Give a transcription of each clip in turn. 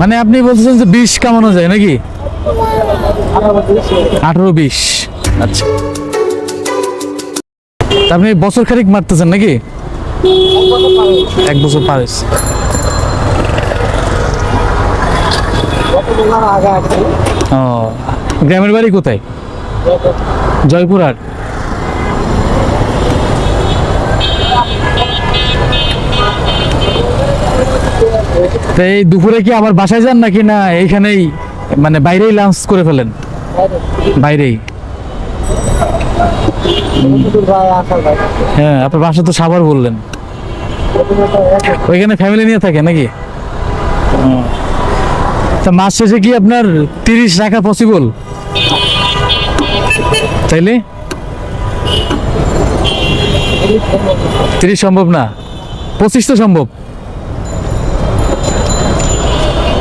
মানে আপনি বলছেন যে বিষ কামানো যায় নাকি? আঠারো বিশ। আচ্ছা। আপনি বছর খানিক মারতেছেন নাকি? এক বছর পার। ও, গ্রামের বাড়ি কোথায়? জয়পুরহাট। তো এই দুপুরে কি আবার বাসায় যান নাকি না এইখানেই মানে বাইরেই লাঞ্চ করে ফেলেন? বাইরেই? হ্যাঁ আপনার বাসা তো সাভার বললেন। ওইখানে ফ্যামিলি নিয়ে থাকে নাকি? তা মাস শেষে কি আপনার তিরিশ রাখা পসিবল তাইলে? তিরিশ সম্ভব না? পঁচিশ তো সম্ভব।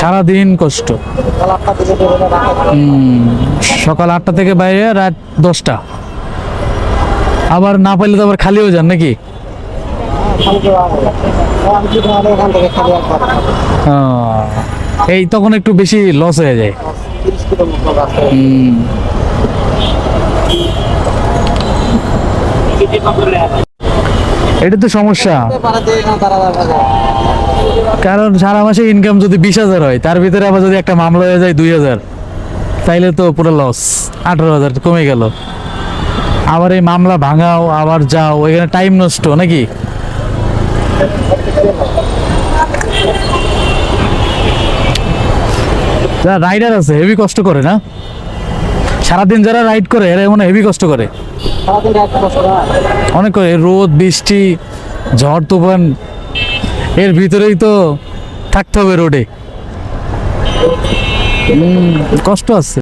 সারাদিন কষ্ট। সকাল আটটা থেকে বাইরে রাত দশটা। আবার না পাইলে তো আবার খালিও যান নাকি? এই তখন একটু বেশি লস হয়ে যায়। এটা তো সমস্যা। কারণ সারা মাসে ইনকাম যদি বিশ হাজার হয়, তার ভিতরে আবার যদি একটা মামলা হয়ে যায় দুই হাজার, তাইলে তো পুরো লস আঠারো হাজার কমে গেল। আবার এই মামলা ভাঙাও, আবার যাও, এখানে টাইম নষ্ট নাকি? রাইডার আছে হেভি কষ্ট করে না? সারাদিন যারা রাইড করে এরা মনে হেভি কষ্ট করে। অনেক করে রোদ বৃষ্টি ঝড় তুফান এর ভিতরেই তো থাকতে হবে রোডে। কষ্ট আছে।